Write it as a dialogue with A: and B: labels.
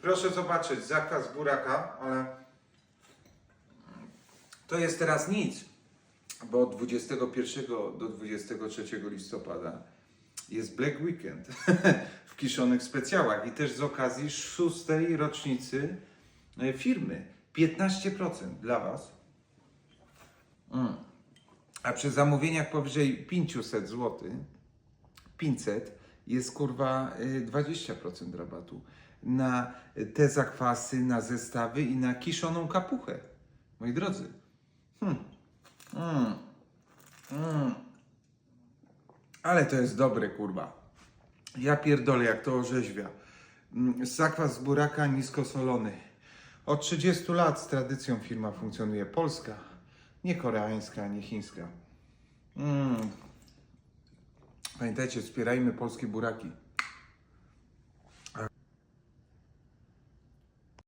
A: proszę zobaczyć, zakwas buraka, ale to jest teraz nic, bo od 21 do 23 listopada jest Black Weekend w kiszonych specjałach i też z okazji szóstej rocznicy e, firmy 15% dla Was. Mm. A przy zamówieniach powyżej 500 zł, 500 jest kurwa y, 20% rabatu na te zakwasy, na zestawy i na kiszoną kapuchę. Moi drodzy. Hmm. Mm. Ale to jest dobre, kurwa. Ja pierdolę, jak to orzeźwia. Mm, Zakwas z buraka niskosolony. Od 30 lat z tradycją firma funkcjonuje. Polska, nie koreańska, nie chińska. Mm. Pamiętajcie, wspierajmy polskie buraki.